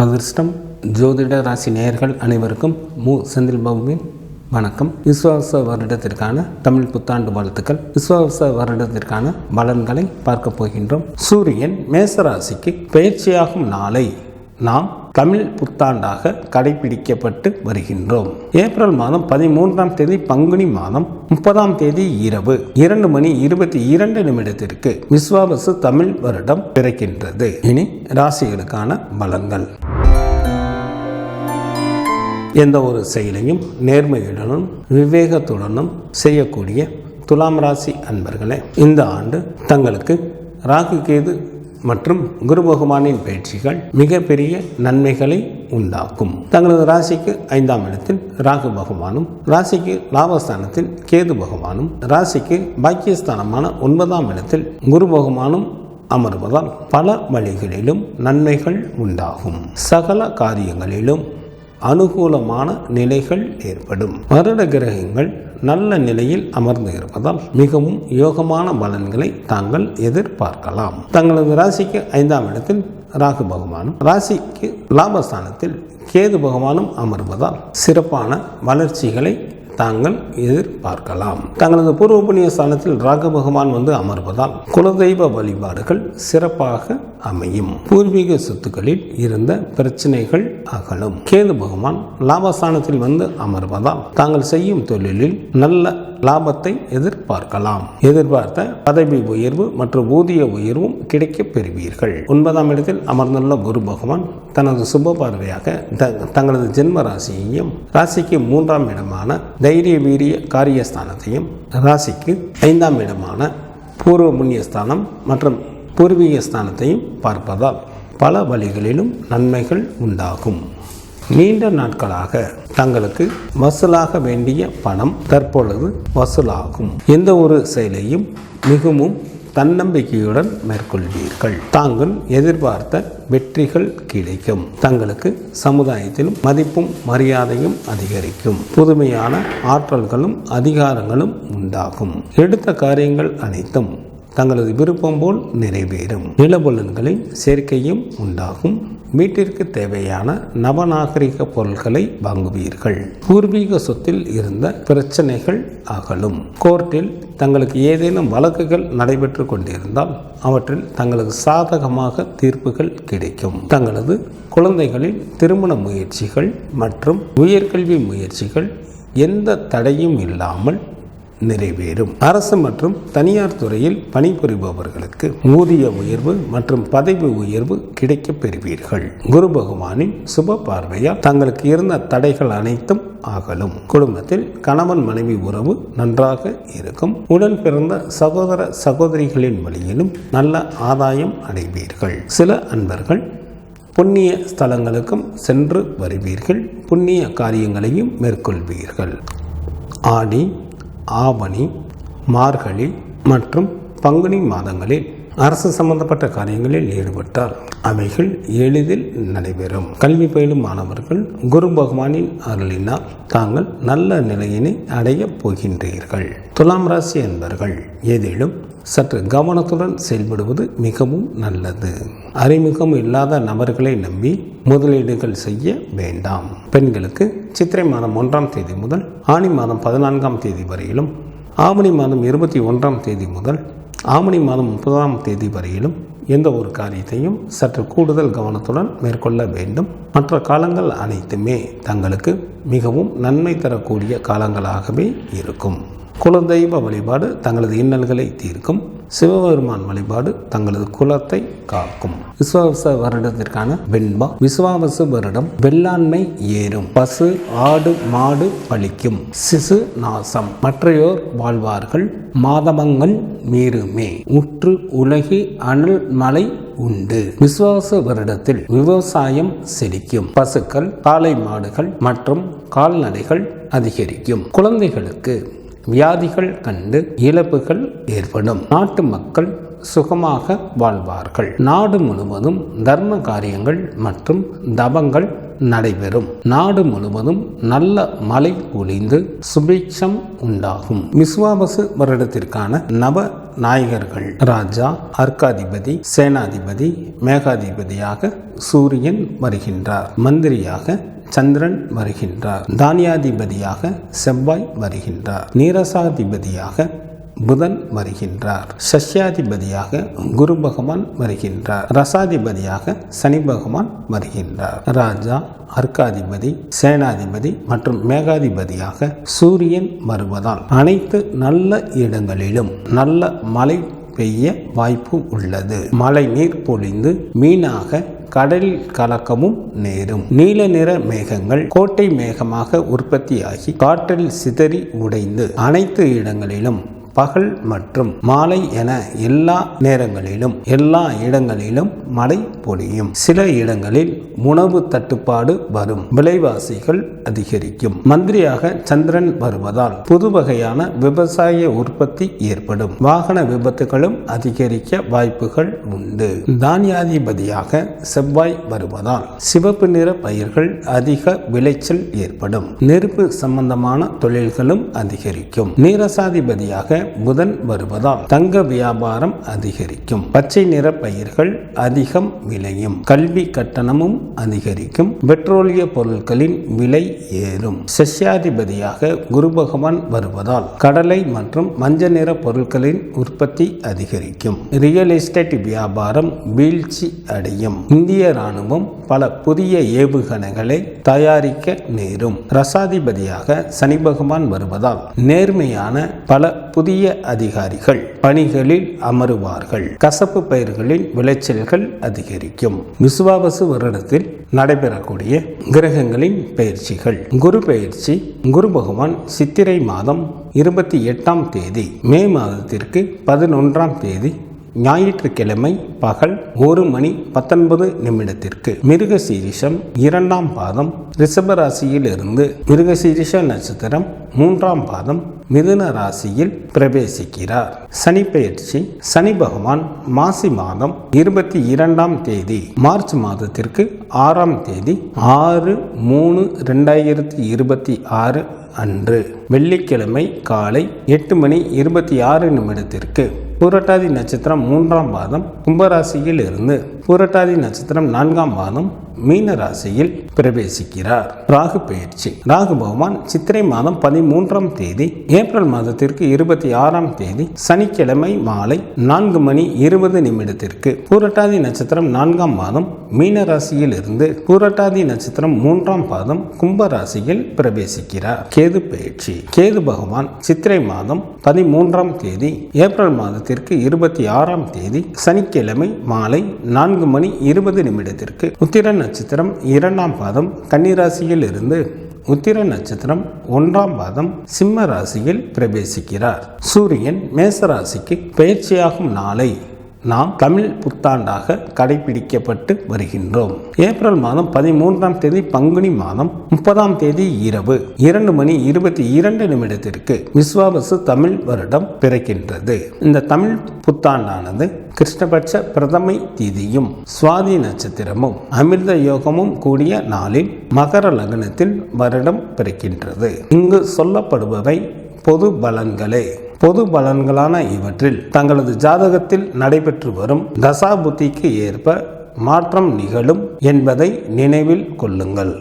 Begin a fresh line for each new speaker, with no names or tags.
அதிர்ஷ்டம் ஜோதிட ராசி நேயர்கள் அனைவருக்கும் மு. செந்தில் பாபுவின் வணக்கம். விஸ்வாச வருடத்திற்கான தமிழ் புத்தாண்டு வாழ்த்துக்கள். விஸ்வாச வருடத்திற்கான பலன்களை பார்க்க போகின்றோம். சூரியன் மேசராசிக்கு பயிற்சியாகும் நாளை நாம் தமிழ் புத்தாண்டாக கடைபிடிக்கப்பட்டு வருகின்றோம். ஏப்ரல் மாதம் பதிமூன்றாம் தேதி பங்குனி மாதம் முப்பதாம் தேதி இரவு இரண்டு மணி இருபத்தி இரண்டு நிமிடத்திற்கு விஸ்வாவசு தமிழ் வருடம் பிறக்கின்றது. இனி ராசிகளுக்கான பலங்கள் எந்த ஒரு செயலையும் நேர்மையுடனும் விவேகத்துடனும் செய்யக்கூடிய துலாம் ராசி அன்பர்களே இந்த ஆண்டு தங்களுக்கு ராகு கேது மற்றும் குரு பகவானின் பயிற்சிகள் மிகப்பெரிய நன்மைகளை உண்டாக்கும். தங்களது ராசிக்கு ஐந்தாம் இடத்தில் ராகு பகவானும் ராசிக்கு லாபஸ்தானத்தில் கேது பகவானும் ராசிக்கு பாக்கியஸ்தானமான ஒன்பதாம் இடத்தில் குரு பகவானும் அமர்வதால் பல வழிகளிலும் நன்மைகள் உண்டாகும். சகல காரியங்களிலும் அனுகூலமான நிலைகள் ஏற்படும். வருட கிரகங்கள் நல்ல நிலையில் அமர்ந்து இருப்பதால் மிகவும் யோகமான பலன்களை தாங்கள் எதிர்பார்க்கலாம். தங்களது ராசிக்கு ஐந்தாம் இடத்தில் ராகு பகவானும் ராசிக்கு லாபஸ்தானத்தில் கேது பகவானும் அமர்வதால் சிறப்பான வளர்ச்சிகளை தாங்கள் எதிர்பார்க்கலாம். தங்களது பூர்வ புண்ணிய ஸ்தானத்தில் ராக பகவான் வந்து அமர்வதால் குலதெய்வ வழிபாடுகள் சிறப்பாக அமையும். பூர்வீக சொத்துக்களில் இருந்த பிரச்சனைகள் அகலும். கேது பகவான் லாபஸ்தானத்தில் வந்து அமர்வதால் தாங்கள் செய்யும் தொழிலில் நல்ல லாபத்தை எதிர்பார்க்கலாம். எதிர்பார்த்த பதவி உயர்வு மற்றும் ஊதிய உயர்வும் கிடைக்கப் பெறுவீர்கள். ஒன்பதாம் இடத்தில் அமர்ந்துள்ள குரு பகவான் தனது சுப பார்வையாக த- தங்களது ஜென்ம ராசியையும் ராசிக்கு மூன்றாம் இடமான தைரிய வீரிய காரியஸ்தானத்தையும் ராசிக்கு ஐந்தாம் இடமான பூர்வ புண்ணியஸ்தானம் மற்றும் பூர்வீக ஸ்தானத்தையும் பார்ப்பதால் பல வழிகளிலும் நன்மைகள் உண்டாகும். நீண்ட நாட்களாக தங்களுக்கு வசூலாக வேண்டிய பணம் தற்பொழுது வசூலாகும். எந்த ஒரு செயலையும் மிகவும் தன்னம்பிக்கையுடன் மேற்கொள்வீர்கள். தாங்கள் எதிர்பார்த்த வெற்றிகள் கிடைக்கும். தங்களுக்கு சமுதாயத்திலும் மதிப்பும் மரியாதையும் அதிகரிக்கும். புதுமையான ஆற்றல்களும் அதிகாரங்களும் உண்டாகும். எடுத்த காரியங்கள் அனைத்தும் தங்களது விருப்பம் போல் நிறைவேறும். நிலபுலன்களின் சேர்க்கையும் உண்டாகும். வீட்டிற்கு தேவையான நவநாகரிக பொருட்களை வாங்குவீர்கள். பூர்வீக சொத்தில் இருந்த பிரச்சனைகள் அகலும். கோர்ட்டில் தங்களுக்கு ஏதேனும் வழக்குகள் நடைபெற்று கொண்டிருந்தால் அவற்றில் தங்களுக்கு சாதகமாக தீர்ப்புகள் கிடைக்கும். தங்களது குழந்தைகளின் திருமண முயற்சிகள் மற்றும் உயர்கல்வி முயற்சிகள் எந்த தடையும் இல்லாமல் நிறைவேறும். அரசு மற்றும் தனியார் துறையில் பணிபுரிபவர்களுக்கு ஊதிய உயர்வு மற்றும் பதவி உயர்வு கிடைக்கப் பெறுவீர்கள். குரு பகவானின் சுப பார்வையால் தங்களுக்கு இருந்த தடைகள் அனைத்தும் ஆகலும் குடும்பத்தில் கணவன் மனைவி உறவு நன்றாக இருக்கும். உடன் பிறந்த சகோதர சகோதரிகளின் வழியிலும் நல்ல ஆதாயம் அடைவீர்கள். சில அன்பர்கள் புண்ணிய ஸ்தலங்களுக்கும் சென்று வருவீர்கள். புண்ணிய காரியங்களையும் மேற்கொள்வீர்கள். ஆடி ஆவணி மார்கழி மற்றும் பங்குனி மாதங்களில் அரசு சம்பந்தப்பட்ட காரியங்களில் ஈடுபட்டால் அவைகள் எளிதில் நடைபெறும். கல்வி பயிலும் மாணவர்கள் குரு பகவானின் அருளினால் தாங்கள் நல்ல நிலையினை அடையப் போகின்றீர்கள். துலாம் ராசி என்பர்கள் ஏதேனும் சற்று கவனத்துடன் செயல்படுவது மிகவும் நல்லது. அறிமுகம் இல்லாத நபர்களை நம்பி முதலீடுகள் செய்ய வேண்டாம். பெண்களுக்கு சித்திரை மாதம் ஒன்றாம் தேதி முதல் ஆணி மாதம் பதினான்காம் தேதி வரையிலும் ஆவணி மாதம் இருபத்தி ஒன்றாம் தேதி முதல் ஆவணி மாதம் முப்பதாம் தேதி வரையிலும் எந்த ஒரு காரியத்தையும் சற்று கூடுதல் கவனத்துடன் மேற்கொள்ள வேண்டும். மற்ற காலங்கள் அனைத்துமே தங்களுக்கு மிகவும் நன்மை தரக்கூடிய காலங்களாகவே இருக்கும். குலதெய்வ வழிபாடு தங்களது இன்னல்களை தீர்க்கும். சிவபெருமான் வழிபாடு தங்களது குலத்தை காக்கும். விஸ்வாவச வருடத்திற்கான வெண்பா. விஸ்வாவச வருடம் வெள்ளாண்மை ஏறும். பசு ஆடு மாடு பழிக்கும். சிசு நாசம். மற்றையோர் வாழ்வார்கள். மாதமங்கள் மீறுமே. உற்று உலகி அனல் மலை உண்டு. விசுவாச வருடத்தில் விவசாயம் செழிக்கும். பசுக்கள் காளை மாடுகள் மற்றும் கால்நடைகள் அதிகரிக்கும். குழந்தைகளுக்கு வியாதிகள் கண்டு இழப்புகள் ஏற்படும். நாட்டு மக்கள் சுகமாக வாழ்வார்கள். நாடு முழுவதும் தர்ம காரியங்கள் மற்றும் தபங்கள் நடைபெறும். நாடு முழுவதும் நல்ல மழை பொழிந்து சுபிக்ஷம் உண்டாகும். விஸ்வாபசு வருடத்திற்கான நவ நாயகர்கள். ராஜா அர்க்காதிபதி சேனாதிபதி மேகாதிபதியாக சூரியன் வருகின்றார். மந்திரியாக சந்திரன் வருகின்றார். தானியாதிபதியாக செவ்வாய் வருகின்றார். நீரசாதிபதியாக புதன் வருகின்றார். சஷ்யாதிபதியாக குரு பகவான் வருகின்றார். ரசாதிபதியாக சனி பகவான் வருகின்றார். ராஜா அர்க்காதிபதி சேனாதிபதி மற்றும் மேகாதிபதியாக சூரியன் வருவதால் அனைத்து நல்ல இடங்களிலும் நல்ல மழை பெய்ய வாய்ப்பு உள்ளது. மழை நீர் பொழிந்து மீனாக கடலில் கலக்கமும் நேரும். நீல நிற மேகங்கள் கோட்டை மேகமாக உற்பத்தியாகி காற்றில் சிதறி உடைந்து அனைத்து இடங்களிலும் பகல் மற்றும் மாலை என எல்லா நேரங்களிலும் எல்லா இடங்களிலும் மழை பொழியும். சில இடங்களில் உணவு தட்டுப்பாடு வரும். விலைவாசிகள் அதிகரிக்கும். மந்திரியாக சந்திரன் வருவதால் புது வகையான விவசாய உற்பத்தி ஏற்படும். வாகன விபத்துகளும் அதிகரிக்க வாய்ப்புகள் உண்டு. தானியாதிபதியாக செவ்வாய் வருவதால் சிவப்பு நிற பயிர்கள் அதிக விளைச்சல் ஏற்படும். நெருப்பு சம்பந்தமான தொழில்களும் அதிகரிக்கும். நீரசாதிபதியாக புதன் வருவதால் தங்க வியாபாரம் அதிகரிக்கும். பச்சை நிற பயிர்கள் அதிகம் விளையும். கல்வி கட்டணமும் அதிகரிக்கும். பெட்ரோலிய பொருட்களின் விலை ஏறும். சசியாதிபதியாக குரு பகவான் வருவதால் கடலை மற்றும் மஞ்சள் நிற பொருட்களின் உற்பத்தி அதிகரிக்கும். ரியல் எஸ்டேட் வியாபாரம் வீழ்ச்சி அடையும். இந்திய ராணுவம் பல புதிய ஏவுகணைகளை தயாரிக்க நேரும். ரசாதிபதியாக சனி பகவான் வருவதால் நேர்மையான பல புதிய அதிகாரிகள் பணிகளில் அமருவார்கள். கசப்பு பயிர்களின் விளைச்சல்கள் அதிகரிக்கும். விசுவாவசு வருடத்தில் நடைபெறக்கூடிய கிரகங்களின் பயிற்சிகள். குரு பயிற்சி குரு பகவான் சித்திரை மாதம் இருபத்தி எட்டாம் தேதி மே மாதத்திற்கு பதினொன்றாம் தேதி ஞாயிற்றுக்கிழமை பகல் ஒரு மணி பத்தொன்பது நிமிடத்திற்கு மிருக சீரிஷம் இரண்டாம் பாதம் ரிஷப ராசியில் இருந்து மிருக சீரிஷ நட்சத்திரம் மூன்றாம் பாதம் மிதுன ராசியில் பிரவேசிக்கிறார். சனி பயிற்சி சனி பகவான் மாசி மாதம் இருபத்தி இரண்டாம் தேதி மார்ச் மாதத்திற்கு ஆறாம் தேதி ஆறு மூணு ரெண்டாயிரத்தி இருபத்தி ஆறு அன்று. வெள்ளிக்கிழமை காலை எட்டு மணி இருபத்தி ஆறு நிமிடத்திற்கு பூரட்டாதி நட்சத்திரம் மூன்றாம் பாதம் கும்பராசியில் இருந்து பூரட்டாதி நட்சத்திரம் நான்காம் பாதம் மீன ராசியில் பிரவேசிக்கிறார். ராகு பயிற்சி. ராகு பகவான் சித்திரை மாதம் பதிமூன்றாம் தேதி ஏப்ரல் மாதத்திற்கு இருபத்தி ஆறாம் தேதி சனிக்கிழமை மாலை நான்கு மணி இருபது நிமிடத்திற்கு பூரட்டாதி நட்சத்திரம் நான்காம் மாதம் மீன ராசியில் இருந்து பூரட்டாதி நட்சத்திரம் மூன்றாம் பாதம் கும்ப ராசியில் பிரவேசிக்கிறார். கேது பயிற்சி. கேது பகவான் சித்திரை மாதம் பதிமூன்றாம் தேதி ஏப்ரல் மாதத்திற்கு இருபத்தி ஆறாம் தேதி சனிக்கிழமை மாலை நான்கு மணி இருபது நிமிடத்திற்கு உத்திர நட்சத்திரம் இரண்டாம் பாதம் கன்னிராசியில் இருந்து உத்திர நட்சத்திரம் ஒன்றாம் பாதம் சிம்ம ராசியில் பிரவேசிக்கிறார். சூரியன் மேச ராசிக்கு பயிற்சியாகும் நாளை நாம் தமிழ் புத்தாண்டாக கடைபிடிக்கப்பட்டு வருகின்றோம். ஏப்ரல் மாதம் பதிமூன்றாம் தேதி பங்குனி மாதம் முப்பதாம் தேதி இரவு இரண்டு மணி இருபத்தி இரண்டு நிமிடத்திற்கு விஸ்வாவசு தமிழ் வருடம் பிறக்கின்றது. இந்த தமிழ் புத்தாண்டானது கிருஷ்ணபட்ச பிரதமை திதியும் சுவாதி நட்சத்திரமும் அமிர்த யோகமும் கூடிய நாளில் மகர லக்னத்தில் வருடம் பிறக்கின்றது. இங்கு சொல்லப்படுபவை பொது பலன்களே. பொது பலன்களான இவற்றில் தங்களது ஜாதகத்தில் நடைபெற்று வரும் தசா புத்திக்கு ஏற்ப மாற்றம் நிகழும் என்பதை நினைவில் கொள்ளுங்கள்.